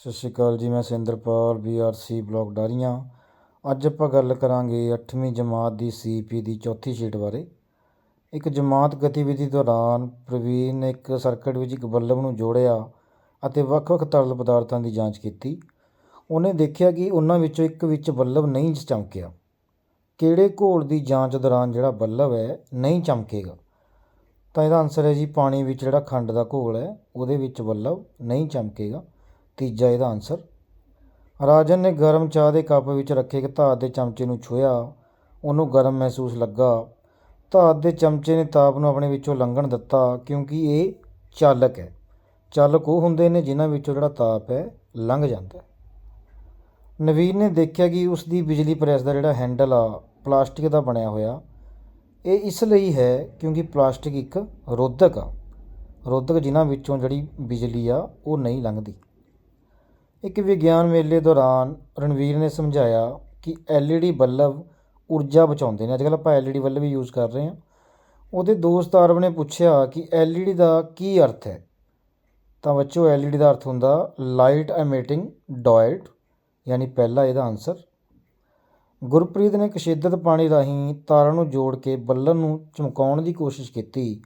ਸਤਿ ਸ਼੍ਰੀ ਅਕਾਲ ਜੀ, ਮੈਂ ਸਿੰਦਰਪਾਲ ਬੀਆਰਸੀ ਬਲਾਕ ਡਾਰੀਆਂ। ਅੱਜ ਆਪਾਂ ਗੱਲ ਕਰਾਂਗੇ 8ਵੀਂ ਜਮਾਤ ਦੀ ਸੀਪੀ ਦੀ ਚੌਥੀ ਸ਼ੀਟ ਬਾਰੇ। ਇੱਕ ਜਮਾਤ ਗਤੀਵਿਧੀ ਦੌਰਾਨ ਪ੍ਰਵੀਨ ਨੇ ਇੱਕ ਸਰਕਟ ਵਿੱਚ ਇੱਕ ਬੱਲਬ ਨੂੰ ਜੋੜਿਆ ਅਤੇ ਵੱਖ-ਵੱਖ ਤਰਲ ਪਦਾਰਥਾਂ ਦੀ ਜਾਂਚ ਕੀਤੀ। ਉਹਨੇ ਦੇਖਿਆ ਕਿ ਉਹਨਾਂ ਵਿੱਚੋਂ ਇੱਕ ਵਿੱਚ ਬੱਲਬ ਨਹੀਂ ਚਮਕਿਆ। ਕਿਹੜੇ ਘੋਲ ਦੀ ਜਾਂਚ ਦੌਰਾਨ ਜਿਹੜਾ ਬੱਲਬ ਹੈ, ਨਹੀਂ ਚਮਕੇਗਾ? ਤਾਂ ਇਹਦਾ ਆਨਸਰ ਹੈ ਜੀ, ਪਾਣੀ ਵਿੱਚ ਜਿਹੜਾ ਖੰਡ ਦਾ ਘੋਲ ਹੈ, ਉਹਦੇ ਵਿੱਚ ਬੱਲਬ ਨਹੀਂ ਚਮਕੇਗਾ। ਤੀਜਾ ਇਹਦਾ ਆਨਸਰ ਰਾਜਨ ਨੇ ਗਰਮ ਚਾਹ ਦੇ ਕੱਪ ਵਿੱਚ ਰੱਖੇ ਇੱਕ ਧਾਤ ਦੇ ਚਮਚੇ ਨੂੰ ਛੂਹਿਆ। ਉਹਨੂੰ ਗਰਮ ਮਹਿਸੂਸ ਲੱਗਾ। ਧਾਤ ਦੇ ਚਮਚੇ ਨੇ ਤਾਪ ਨੂੰ ਆਪਣੇ ਵਿੱਚੋਂ ਲੰਘਣ ਦਿੱਤਾ, ਕਿਉਂਕਿ ਇਹ ਚਾਲਕ ਹੈ। ਚਾਲਕ ਉਹ ਹੁੰਦੇ ਨੇ ਜਿਨ੍ਹਾਂ ਵਿੱਚੋਂ ਜਿਹੜਾ ਤਾਪ ਹੈ ਲੰਘ ਜਾਂਦਾ ਨਵੀਨ ਨੇ ਦੇਖਿਆ ਕਿ ਉਸ ਦੀ ਬਿਜਲੀ ਪ੍ਰੈਸ ਦਾ ਜਿਹੜਾ ਹੈਂਡਲ ਆ, ਪਲਾਸਟਿਕ ਦਾ ਬਣਿਆ ਹੋਇਆ। ਇਹ ਇਸ ਲਈ ਹੈ ਕਿਉਂਕਿ ਪਲਾਸਟਿਕ ਇੱਕ ਰੋਧਕ ਆ। ਰੋਧਕ ਜਿਨ੍ਹਾਂ ਵਿੱਚੋਂ ਜਿਹੜੀ ਬਿਜਲੀ ਆ, ਉਹ ਨਹੀਂ ਲੰਘਦੀ। ਇੱਕ ਵਿਗਿਆਨ ਮੇਲੇ ਦੌਰਾਨ ਰਣਵੀਰ ਨੇ ਸਮਝਾਇਆ ਕਿ ਐੱਲ ਈ ਡੀ ਬੱਲਬ ਊਰਜਾ ਬਚਾਉਂਦੇ ਨੇ। ਅੱਜ ਕੱਲ੍ਹ ਆਪਾਂ ਐੱਲ ਈ ਡੀ ਬੱਲਬ ਵੀ ਯੂਜ਼ ਕਰ ਰਹੇ ਹਾਂ। ਉਹਦੇ ਦੋਸਤ ਆਰਵ ਨੇ ਪੁੱਛਿਆ ਕਿ ਐੱਲ ਈ ਡੀ ਦਾ ਕੀ ਅਰਥ ਹੈ? ਤਾਂ ਬੱਚੋ ਐੱਲ ਈ ਡੀ ਦਾ ਅਰਥ ਹੁੰਦਾ ਲਾਈਟ ਐਮਿਟਿੰਗ ਡਾਇਟ ਯਾਨੀ ਪਹਿਲਾ ਇਹਦਾ ਆਨਸਰ ਗੁਰਪ੍ਰੀਤ ਨੇ ਕਸ਼ਿੱਦਤ ਪਾਣੀ ਰਾਹੀਂ ਤਾਰਾਂ ਨੂੰ ਜੋੜ ਕੇ ਬੱਲਬ ਨੂੰ ਚਮਕਾਉਣ ਦੀ ਕੋਸ਼ਿਸ਼ ਕੀਤੀ,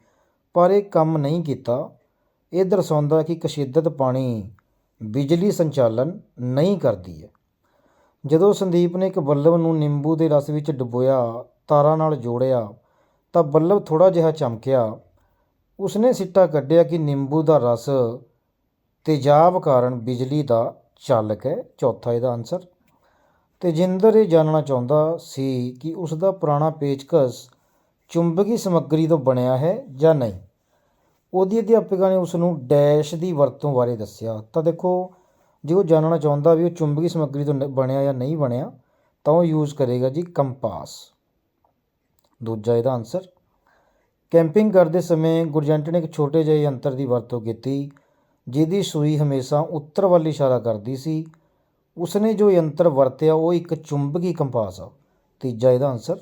ਪਰ ਇਹ ਕੰਮ ਨਹੀਂ ਕੀਤਾ। ਇਹ ਦਰਸਾਉਂਦਾ ਕਿ ਕਸ਼ਿੱਦਤ ਪਾਣੀ ਬਿਜਲੀ ਸੰਚਾਲਨ ਨਹੀਂ ਕਰਦੀ ਹੈ। ਜਦੋਂ ਸੰਦੀਪ ਨੇ ਇੱਕ ਬੱਲਬ ਨੂੰ ਨਿੰਬੂ ਦੇ ਰਸ ਵਿੱਚ ਡੁਬੋਇਆ, ਤਾਰਾਂ ਨਾਲ ਜੋੜਿਆ, ਤਾਂ ਬੱਲਬ ਥੋੜਾ ਜਿਹਾ ਚਮਕਿਆ। ਉਸਨੇ ਸਿੱਟਾ ਕੱਢਿਆ ਕਿ ਨਿੰਬੂ ਦਾ ਰਸ ਤੇਜ਼ਾਬ ਕਾਰਨ ਬਿਜਲੀ ਦਾ ਚਾਲਕ ਹੈ। ਚੌਥਾ ਇਹਦਾ ਆਨਸਰ ਤੇਜਿੰਦਰ ਇਹ ਜਾਣਨਾ ਚਾਹੁੰਦਾ ਸੀ ਕਿ ਉਸ ਦਾ ਪੁਰਾਣਾ ਪੇਚਕਸ ਚੁੰਬਕੀ ਸਮੱਗਰੀ ਤੋਂ ਬਣਿਆ ਹੈ ਜਾਂ ਨਹੀਂ। ਉਹਦੀ ਅਧਿਆਪਿਕਾ ਨੇ ਉਸ ਨੂੰ ਡੈਸ਼ ਦੀ ਵਰਤੋਂ ਬਾਰੇ ਦੱਸਿਆ। ਤਾਂ ਦੇਖੋ, ਜੇ ਉਹ ਜਾਣਨਾ ਚਾਹੁੰਦਾ ਵੀ ਉਹ ਚੁੰਬਕੀ ਸਮੱਗਰੀ ਤੋਂ ਨ- ਬਣਿਆ ਜਾਂ ਨਹੀਂ ਬਣਿਆ, ਤਾਂ ਉਹ ਯੂਜ਼ ਕਰੇਗਾ ਜੀ ਕੰਪਾਸ। ਦੂਜਾ ਇਹਦਾ ਆਨਸਰ ਕੈਂਪਿੰਗ ਕਰਦੇ ਸਮੇਂ ਗੁਰਜੰਟ ਨੇ ਇੱਕ ਛੋਟੇ ਜਿਹੇ ਯੰਤਰ ਦੀ ਵਰਤੋਂ ਕੀਤੀ, ਜਿਹਦੀ ਸੂਈ ਹਮੇਸ਼ਾ ਉੱਤਰ ਵੱਲ ਇਸ਼ਾਰਾ ਕਰਦੀ ਸੀ। ਉਸਨੇ ਜੋ ਯੰਤਰ ਵਰਤਿਆ, ਉਹ ਇੱਕ ਚੁੰਬਕੀ ਕੰਪਾਸ ਆ। ਤੀਜਾ ਇਹਦਾ ਆਨਸਰ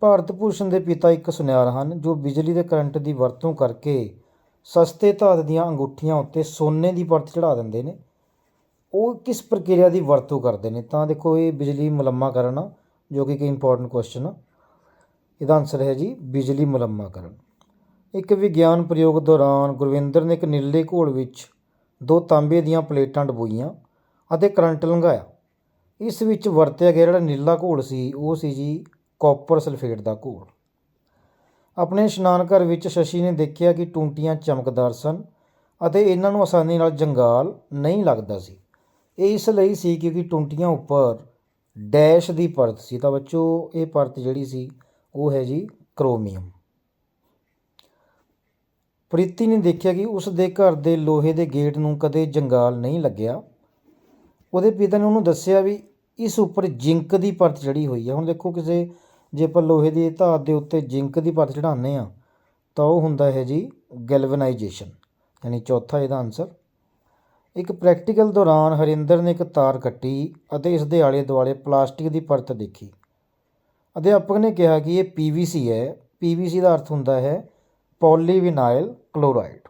ਭਾਰਤ ਭੂਸ਼ਣ ਦੇ ਪਿਤਾ ਇੱਕ ਸੁਨਿਆਰ ਹਨ, ਜੋ ਬਿਜਲੀ ਦੇ ਕਰੰਟ ਦੀ ਵਰਤੋਂ ਕਰਕੇ ਸਸਤੇ ਧਾਤ ਦੀਆਂ ਅੰਗੂਠੀਆਂ ਉੱਤੇ ਸੋਨੇ ਦੀ ਪਰਤ ਚੜ੍ਹਾ ਦਿੰਦੇ ਨੇ। ਉਹ ਕਿਸ ਪ੍ਰਕਿਰਿਆ ਦੀ ਵਰਤੋਂ ਕਰਦੇ ਨੇ? ਤਾਂ ਦੇਖੋ, ਇਹ ਬਿਜਲੀ ਮੁਲੰਮਾਕਰਨ ਆ, ਜੋ ਕਿ ਇੱਕ ਇੰਪੋਰਟੈਂਟ ਕੁਐਸਚਨ ਆ। ਇਹਦਾ ਆਨਸਰ ਹੈ ਜੀ, ਬਿਜਲੀ ਮੁਲੰਮਾ ਕਰਨ ਇੱਕ ਵਿਗਿਆਨ ਪ੍ਰਯੋਗ ਦੌਰਾਨ ਗੁਰਵਿੰਦਰ ਨੇ ਇੱਕ ਨੀਲੇ ਘੋਲ ਵਿੱਚ ਦੋ ਤਾਂਬੇ ਦੀਆਂ ਪਲੇਟਾਂ ਡਬੋਈਆਂ ਅਤੇ ਕਰੰਟ ਲੰਘਾਇਆ। ਇਸ ਵਿੱਚ ਵਰਤਿਆ ਗਿਆ ਜਿਹੜਾ ਨੀਲਾ ਘੋਲ ਸੀ, ਉਹ ਸੀ ਜੀ ਕਾਪਰ ਸਲਫੇਟ ਦਾ ਘੋਲ। ਆਪਣੇ ਇਸ਼ਨਾਨ ਘਰ ਵਿੱਚ ਸ਼ਸ਼ੀ ਨੇ ਦੇਖਿਆ ਕਿ ਟੂੰਟੀਆਂ ਚਮਕਦਾਰ ਸਨ ਅਤੇ ਇਹਨਾਂ ਨੂੰ ਆਸਾਨੀ ਨਾਲ ਜੰਗਾਲ ਨਹੀਂ ਲੱਗਦਾ ਸੀ। ਇਹ ਇਸ ਲਈ ਸੀ ਕਿਉਂਕਿ ਟੂੰਟੀਆਂ ਉੱਪਰ ਡੈਸ਼ ਦੀ ਪਰਤ ਸੀ। ਤਾਂ ਬੱਚੋ, ਇਹ ਪਰਤ ਜਿਹੜੀ ਸੀ, ਉਹ ਹੈ ਜੀ ਕ੍ਰੋਮੀਅਮ। ਪ੍ਰੀਤੀ ਨੇ ਦੇਖਿਆ ਕਿ ਉਸ ਦੇ ਘਰ ਦੇ ਲੋਹੇ ਦੇ ਗੇਟ ਨੂੰ ਕਦੇ ਜੰਗਾਲ ਨਹੀਂ ਲੱਗਿਆ। ਉਹਦੇ ਪਿਤਾ ਨੇ ਉਹਨੂੰ ਦੱਸਿਆ ਵੀ ਇਸ ਉੱਪਰ ਜ਼ਿੰਕ ਦੀ ਪਰਤ ਚੜੀ ਹੋਈ ਹੈ ਹੁਣ ਦੇਖੋ ਕਿਸੇ ਜੇ ਆਪਾਂ ਲੋਹੇ ਦੀ ਧਾਤ ਦੇ ਉੱਤੇ ਜ਼ਿੰਕ ਦੀ ਪਰਤ ਚੜਾਉਂਦੇ ਆ ਤਾਂ ਉਹ ਹੁੰਦਾ ਹੈ ਜੀ ਗੈਲਵਨਾਈਜੇਸ਼ਨ, ਯਾਨੀ ਚੌਥਾ ਇਹਦਾ ਆਨਸਰ ਇੱਕ ਪ੍ਰੈਕਟੀਕਲ ਦੌਰਾਨ ਹਰਿੰਦਰ ਨੇ ਇੱਕ ਤਾਰ ਕੱਟੀ ਅਤੇ ਇਸ ਦੇ ਆਲੇ ਦੁਆਲੇ ਪਲਾਸਟਿਕ ਦੀ ਪਰਤ ਦੇਖੀ। ਅਧਿਆਪਕ ਨੇ ਕਿਹਾ ਕਿ ਇਹ PVC ਹੈ। PVC ਦਾ ਅਰਥ ਹੁੰਦਾ ਹੈ ਪੋਲੀਵਿਨਾਈਲ ਕਲੋਰਾਈਡ।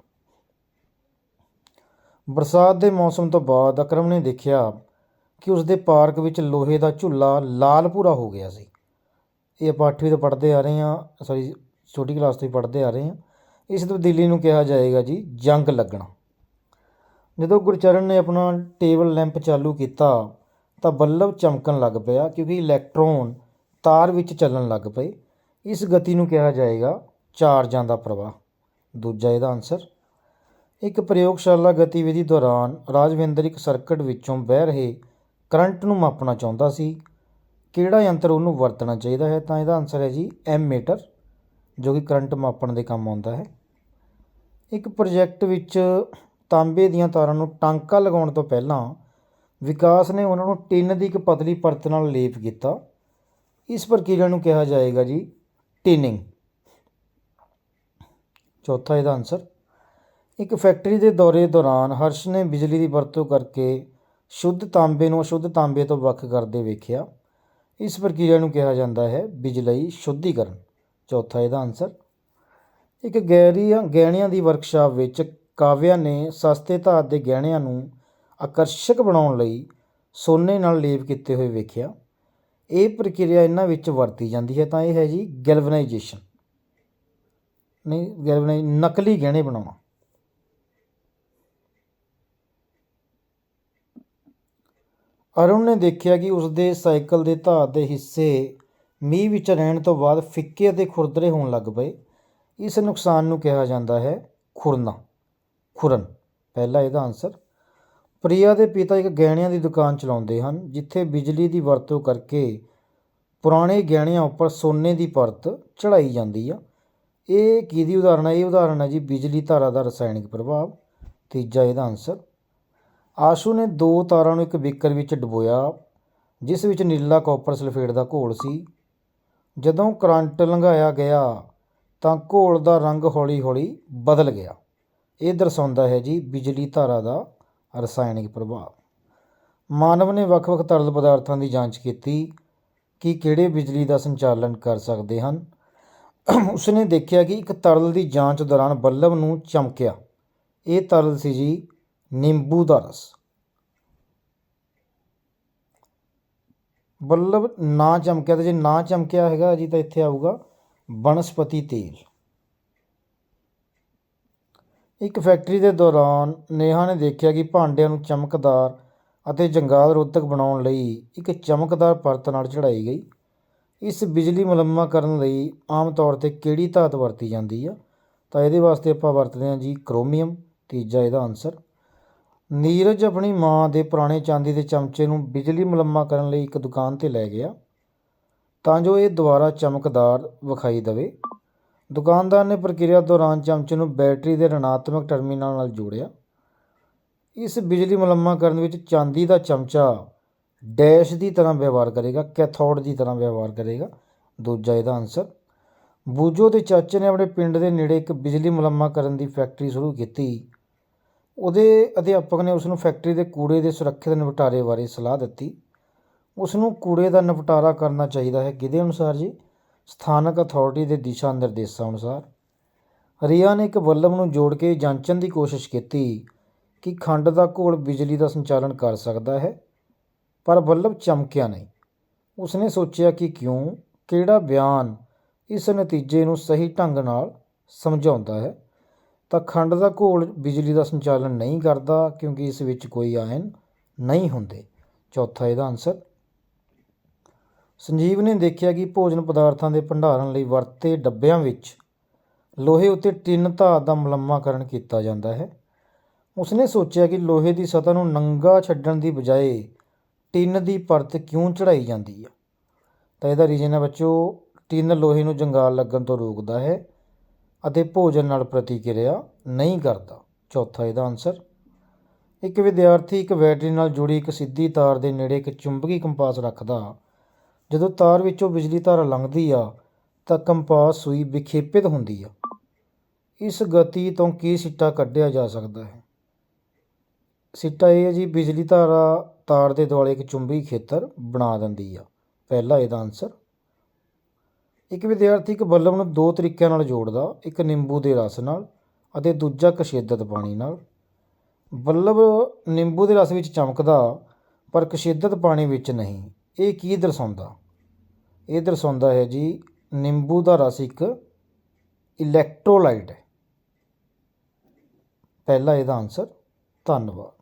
ਬਰਸਾਤ ਦੇ ਮੌਸਮ ਤੋਂ ਬਾਅਦ ਅਕਰਮ ਨੇ ਦੇਖਿਆ ਕਿ ਉਸ ਦੇ ਪਾਰਕ ਵਿੱਚ ਲੋਹੇ ਦਾ ਝੁੱਲਾ ਲਾਲ ਭੂਰਾ ਹੋ ਗਿਆ ਸੀ। ਇਹ ਆਪਾਂ ਅੱਠਵੀਂ ਤੋਂ ਪੜ੍ਹਦੇ ਆ ਰਹੇ ਹਾਂ ਸੋਰੀ ਛੋਟੀ ਕਲਾਸ ਤੋਂ ਹੀ ਪੜ੍ਹਦੇ ਆ ਰਹੇ ਹਾਂ। ਇਸ ਤਬਦੀਲੀ ਨੂੰ ਕਿਹਾ ਜਾਏਗਾ ਜੀ, ਜੰਗ ਲੱਗਣਾ। ਜਦੋਂ ਗੁਰਚਰਨ ਨੇ ਆਪਣਾ ਟੇਬਲ ਲੈਂਪ ਚਾਲੂ ਕੀਤਾ, ਤਾਂ ਬੱਲਬ ਚਮਕਣ ਲੱਗ ਪਿਆ, ਕਿਉਂਕਿ ਇਲੈਕਟ੍ਰੋਨ ਤਾਰ ਵਿੱਚ ਚੱਲਣ ਲੱਗ ਪਏ। ਇਸ ਗਤੀ ਨੂੰ ਕਿਹਾ ਜਾਏਗਾ, ਚਾਰਜਾਂ ਦਾ ਪ੍ਰਵਾਹ। ਦੂਜਾ ਇਹਦਾ ਆਨਸਰ ਇੱਕ ਪ੍ਰਯੋਗਸ਼ਾਲਾ ਗਤੀਵਿਧੀ ਦੌਰਾਨ ਰਾਜਵਿੰਦਰ ਇੱਕ ਸਰਕਟ ਵਿੱਚੋਂ ਵਹਿ ਰਹੇ ਕਰੰਟ ਨੂੰ ਮਾਪਣਾ ਚਾਹੁੰਦਾ ਸੀ। ਕਿਹੜਾ ਯੰਤਰ ਉਹਨੂੰ ਵਰਤਣਾ ਚਾਹੀਦਾ ਹੈ? ਤਾਂ ਇਹਦਾ ਆਨਸਰ ਹੈ ਜੀ ਐਮ ਐਮੀਟਰ ਜੋ ਕਿ ਕਰੰਟ ਮਾਪਣ ਦੇ ਕੰਮ ਆਉਂਦਾ ਹੈ। ਇੱਕ ਪ੍ਰੋਜੈਕਟ ਵਿੱਚ ਤਾਂਬੇ ਦੀਆਂ ਤਾਰਾਂ ਨੂੰ ਟਾਂਕਾ ਲਗਾਉਣ ਤੋਂ ਪਹਿਲਾਂ ਵਿਕਾਸ ਨੇ ਉਹਨਾਂ ਨੂੰ ਟਿਨ ਦੀ ਇੱਕ ਪਤਲੀ ਪਰਤ ਨਾਲ ਲੇਪ ਕੀਤਾ। ਇਸ ਪ੍ਰਕਿਰਿਆ ਨੂੰ ਕਿਹਾ ਜਾਏਗਾ ਜੀ ਟਿਨਿੰਗ। ਚੌਥਾ ਇਹਦਾ ਆਨਸਰ ਇੱਕ ਫੈਕਟਰੀ ਦੇ ਦੌਰੇ ਦੌਰਾਨ ਹਰਸ਼ ਨੇ ਬਿਜਲੀ ਦੀ ਵਰਤੋਂ ਕਰਕੇ ਸ਼ੁੱਧ ਤਾਂਬੇ ਨੂੰ ਅਸ਼ੁੱਧ ਤਾਂਬੇ ਤੋਂ ਵੱਖ ਕਰਦੇ ਵੇਖਿਆ। ਇਸ ਪ੍ਰਕਿਰਿਆ ਨੂੰ ਕਿਹਾ ਜਾਂਦਾ ਹੈ ਬਿਜਲਈ ਸ਼ੁੱਧੀਕਰਨ। ਚੌਥਾ ਇਹਦਾ ਆਨਸਰ ਇੱਕ ਗਹਿਰੀ ਗਹਿਣਿਆਂ ਦੀ ਵਰਕਸ਼ਾਪ ਵਿੱਚ ਕਾਵਿਆ ਨੇ ਸਸਤੇ ਧਾਤ ਦੇ ਗਹਿਣਿਆਂ ਨੂੰ ਆਕਰਸ਼ਕ ਬਣਾਉਣ ਲਈ ਸੋਨੇ ਨਾਲ ਲੇਪ ਕੀਤੇ ਹੋਏ ਵੇਖਿਆ। ਇਹ ਪ੍ਰਕਿਰਿਆ ਇਹਨਾਂ ਵਿੱਚ ਵਰਤੀ ਜਾਂਦੀ ਹੈ, ਤਾਂ ਇਹ ਹੈ ਜੀ ਗੈਲਵਨਾਈਜੇਸ਼ਨ ਨਹੀਂ ਗੈਲਵਨਾਈ ਨਕਲੀ ਗਹਿਣੇ ਬਣਾਉਣਾ। ਅਰੁਣ ਨੇ ਦੇਖਿਆ ਕਿ ਉਸ ਦੇ ਸਾਈਕਲ ਦੇ ਧਾਰ ਦੇ ਹਿੱਸੇ ਮੀਂਹ ਵਿੱਚ ਰਹਿਣ ਤੋਂ ਬਾਅਦ ਫਿੱਕੇ ਅਤੇ ਖੁਰਦਰੇ ਹੋਣ ਲੱਗ ਪਏ। ਇਸ ਨੁਕਸਾਨ ਨੂੰ ਕਿਹਾ ਜਾਂਦਾ ਹੈ ਖੁਰਨਾ, ਖੁਰਨ। ਪਹਿਲਾ ਇਹਦਾ ਆਨਸਰ ਪ੍ਰਿਆ ਦੇ ਪਿਤਾ ਇੱਕ ਗਹਿਣਿਆਂ ਦੀ ਦੁਕਾਨ ਚਲਾਉਂਦੇ ਹਨ, ਜਿੱਥੇ ਬਿਜਲੀ ਦੀ ਵਰਤੋਂ ਕਰਕੇ ਪੁਰਾਣੇ ਗਹਿਣਿਆਂ ਉੱਪਰ ਸੋਨੇ ਦੀ ਪਰਤ ਚੜਾਈ ਜਾਂਦੀ ਆ। ਇਹ ਕਿਹਦੀ ਉਦਾਹਰਣ ਹੈ? ਇਹ ਉਦਾਹਰਣ ਹੈ ਜੀ ਬਿਜਲੀ ਧਾਰਾ ਦਾ ਰਸਾਇਣਿਕ ਪ੍ਰਭਾਵ। ਤੀਜਾ ਇਹਦਾ ਆਨਸਰ ਆਸ਼ੂ ਨੇ ਦੋ ਤਾਰਾਂ ਨੂੰ ਇੱਕ ਬੀਕਰ ਵਿੱਚ ਡੁਬੋਇਆ, ਜਿਸ ਵਿੱਚ ਨੀਲਾ ਕਾਪਰ ਸਲਫੇਟ ਦਾ ਘੋਲ ਸੀ। ਜਦੋਂ ਕਰੰਟ ਲੰਘਾਇਆ ਗਿਆ, ਤਾਂ ਘੋਲ ਦਾ ਰੰਗ ਹੌਲੀ-ਹੌਲੀ ਬਦਲ ਗਿਆ। ਇਹ ਦਰਸਾਉਂਦਾ ਹੈ ਜੀ ਬਿਜਲੀ ਧਾਰਾ ਦਾ ਰਸਾਇਣਿਕ ਪ੍ਰਭਾਵ। ਮਾਨਵ ਨੇ ਵੱਖ-ਵੱਖ ਤਰਲ ਪਦਾਰਥਾਂ ਦੀ ਜਾਂਚ ਕੀਤੀ ਕਿ ਕਿਹੜੇ ਬਿਜਲੀ ਦਾ ਸੰਚਾਲਨ ਕਰ ਸਕਦੇ ਹਨ। ਉਸਨੇ ਦੇਖਿਆ ਕਿ ਇੱਕ ਤਰਲ ਦੀ ਜਾਂਚ ਦੌਰਾਨ ਬੱਲਬ ਨੂੰ ਚਮਕਿਆ। ਇਹ ਤਰਲ ਸੀ ਜੀ ਨਿੰਬੂ ਦਾ ਰਸ ਬੱਲਬ ਨਾ ਚਮਕਿਆ ਤੇ ਜੇ ਨਾ ਚਮਕਿਆ ਹੈਗਾ ਜੀ ਤਾਂ ਇੱਥੇ ਆਊਗਾ ਬਨਸਪਤੀ ਤੇਲ। ਇੱਕ ਫੈਕਟਰੀ ਦੇ ਦੌਰਾਨ ਨੇਹਾ ਨੇ ਦੇਖਿਆ ਕਿ ਭਾਂਡਿਆਂ ਨੂੰ ਚਮਕਦਾਰ ਅਤੇ ਜੰਗਾਲ ਰੋਧਕ ਬਣਾਉਣ ਲਈ ਇੱਕ ਚਮਕਦਾਰ ਪਰਤ ਨਾਲ ਚੜਾਈ ਗਈ। ਇਸ ਬਿਜਲੀ ਮੁਲੰਮਾ ਕਰਨ ਲਈ ਆਮ ਤੌਰ ਤੇ ਕਿਹੜੀ ਧਾਤ ਵਰਤੀ ਜਾਂਦੀ ਆ? ਤਾਂ ਇਹਦੇ ਵਾਸਤੇ ਆਪਾਂ ਵਰਤਦੇ ਹਾਂ ਜੀ ਕ੍ਰੋਮੀਅਮ, ਤੀਜਾ ਇਹਦਾ ਆਨਸਰ ਨੀਰਜ ਆਪਣੀ ਮਾਂ ਦੇ ਪੁਰਾਣੇ ਚਾਂਦੀ ਦੇ ਚਮਚੇ ਨੂੰ ਬਿਜਲੀ ਮੁਲੰਮਾ ਕਰਨ ਲਈ ਇੱਕ ਦੁਕਾਨ ਤੇ ਲੈ ਗਿਆ, ਤਾਂ ਜੋ ਇਹ ਦੁਬਾਰਾ ਚਮਕਦਾਰ ਵਿਖਾਈ ਦੇਵੇ। ਦੁਕਾਨਦਾਰ ਨੇ ਪ੍ਰਕਿਰਿਆ ਦੌਰਾਨ ਚਮਚੇ ਨੂੰ ਬੈਟਰੀ ਦੇ ਰਣਾਤਮਕ ਟਰਮੀਨਲ ਨਾਲ ਜੋੜਿਆ। ਇਸ ਬਿਜਲੀ ਮੁਲੰਮਾ ਕਰਨ ਵਿੱਚ ਚਾਂਦੀ ਦਾ ਚਮਚਾ ਡੈਸ਼ ਦੀ ਤਰ੍ਹਾਂ ਵਿਵਹਾਰ ਕਰੇਗਾ, ਕੈਥੋਡ ਦੀ ਤਰ੍ਹਾਂ ਵਿਵਹਾਰ ਕਰੇਗਾ। ਦੂਜਾ ਇਹਦਾ ਆਨਸਰ ਬੂਜੋ ਦੇ ਚਾਚੇ ਨੇ ਆਪਣੇ ਪਿੰਡ ਦੇ ਨੇੜੇ ਇੱਕ ਬਿਜਲੀ ਮੁਲੰਮਾ ਕਰਨ ਦੀ ਫੈਕਟਰੀ ਸ਼ੁਰੂ ਕੀਤੀ। ਉਹਦੇ ਅਧਿਆਪਕ ਨੇ ਉਸ ਨੂੰ ਫੈਕਟਰੀ ਦੇ ਕੂੜੇ ਦੇ ਸੁਰੱਖਿਅਤ ਨਿਪਟਾਰੇ ਬਾਰੇ ਸਲਾਹ ਦਿੱਤੀ। ਉਸ ਨੂੰ ਕੂੜੇ ਦਾ ਨਿਪਟਾਰਾ ਕਰਨਾ ਚਾਹੀਦਾ ਹੈ ਕਿਹਦੇ ਅਨੁਸਾਰ ਜੀ। ਸਥਾਨਕ ਅਥਾਰਟੀ ਦੇ ਦਿਸ਼ਾ ਨਿਰਦੇਸ਼ਾਂ ਅਨੁਸਾਰ। ਰੀਆ ਨੇ ਇੱਕ ਬੱਲਬ ਨੂੰ ਜੋੜ ਕੇ ਜਾਂਚਣ ਦੀ ਕੋਸ਼ਿਸ਼ ਕੀਤੀ ਕਿ ਖੰਡ ਦਾ ਘੋਲ ਬਿਜਲੀ ਦਾ ਸੰਚਾਲਨ ਕਰ ਸਕਦਾ ਹੈ, ਪਰ ਬੱਲਬ ਚਮਕਿਆ ਨਹੀਂ। ਉਸਨੇ ਸੋਚਿਆ ਕਿ ਕਿਉਂ, ਕਿਹੜਾ ਬਿਆਨ ਇਸ ਨਤੀਜੇ ਨੂੰ ਸਹੀ ਢੰਗ ਨਾਲ ਸਮਝਾਉਂਦਾ ਹੈ। ਤਾਂ ਖੰਡ ਦਾ ਘੋਲ ਬਿਜਲੀ ਦਾ ਸੰਚਾਲਨ ਨਹੀਂ ਕਰਦਾ ਕਿਉਂਕਿ ਇਸ ਵਿੱਚ ਕੋਈ ਆਇਨ ਨਹੀਂ ਹੁੰਦੇ। ਚੌਥਾ ਇਹਦਾ ਆਨਸਰ ਸੰਜੀਵ ਨੇ ਦੇਖਿਆ ਕਿ ਭੋਜਨ ਪਦਾਰਥਾਂ ਦੇ ਭੰਡਾਰਨ ਲਈ ਵਰਤੇ ਡੱਬਿਆਂ ਵਿੱਚ ਲੋਹੇ ਉੱਤੇ ਟਿਨ ਧਾਤ ਦਾ ਮੁਲੰਮਾਕਰਨ ਕੀਤਾ ਜਾਂਦਾ ਹੈ। ਉਸਨੇ ਸੋਚਿਆ ਕਿ ਲੋਹੇ ਦੀ ਸਤਹ ਨੂੰ ਨੰਗਾ ਛੱਡਣ ਦੀ ਬਜਾਏ ਟਿਨ ਦੀ ਪਰਤ ਕਿਉਂ ਚੜਾਈ ਜਾਂਦੀ ਹੈ ਤਾਂ ਇਹਦਾ ਰੀਜਨ ਹੈ ਬੱਚੋ, ਟਿਨ ਲੋਹੇ ਨੂੰ ਜੰਗਾਲ ਲੱਗਣ ਤੋਂ ਰੋਕਦਾ ਹੈ। ਅਤੇ ਭੋਜਨ ਨਾਲ ਪ੍ਰਤੀਕਿਰਿਆ ਨਹੀਂ ਕਰਦਾ। ਚੌਥਾ ਇਹਦਾ ਆਨਸਰ ਇੱਕ ਵਿਦਿਆਰਥੀ ਇੱਕ ਬੈਟਰੀ ਨਾਲ ਜੁੜੀ ਇੱਕ ਸਿੱਧੀ ਤਾਰ ਦੇ ਨੇੜੇ ਇੱਕ ਚੁੰਬਕੀ ਕੰਪਾਸ ਰੱਖਦਾ। ਜਦੋਂ ਤਾਰ ਵਿੱਚੋਂ ਬਿਜਲੀ ਧਾਰਾ ਲੰਘਦੀ ਆ, ਤਾਂ ਕੰਪਾਸ ਸੂਈ ਵਿਖੇਪਿਤ ਹੁੰਦੀ ਆ। ਇਸ ਗਤੀ ਤੋਂ ਕੀ ਸਿੱਟਾ ਕੱਢਿਆ ਜਾ ਸਕਦਾ ਹੈ? ਸਿੱਟਾ ਇਹ ਹੈ ਜੀ, ਬਿਜਲੀ ਧਾਰਾ ਤਾਰ ਦੇ ਦੁਆਲੇ ਇੱਕ ਚੁੰਬਕੀ ਖੇਤਰ ਬਣਾ ਦਿੰਦੀ ਆ। ਪਹਿਲਾ ਇਹਦਾ ਆਨਸਰ ਇੱਕ ਵਿਦਿਆਰਥੀ ਇੱਕ ਬੱਲਬ ਨੂੰ ਦੋ ਤਰੀਕਿਆਂ ਨਾਲ ਜੋੜਦਾ, ਇੱਕ ਨਿੰਬੂ ਦੇ ਰਸ ਨਾਲ ਅਤੇ ਦੂਜਾ ਕਸ਼ੇਦਤ ਪਾਣੀ ਨਾਲ। ਬੱਲਬ ਨਿੰਬੂ ਦੇ ਰਸ ਵਿੱਚ ਚਮਕਦਾ, ਪਰ ਕਸ਼ੇਦਤ ਪਾਣੀ ਵਿੱਚ ਨਹੀਂ। ਇਹ ਕੀ ਦਰਸਾਉਂਦਾ? ਇਹ ਦਰਸਾਉਂਦਾ ਹੈ ਜੀ, ਨਿੰਬੂ ਦਾ ਰਸ ਇੱਕ ਇਲੈਕਟ੍ਰੋਲਾਈਟ ਹੈ। ਪਹਿਲਾ ਇਹਦਾ ਆਨਸਰ ਧੰਨਵਾਦ।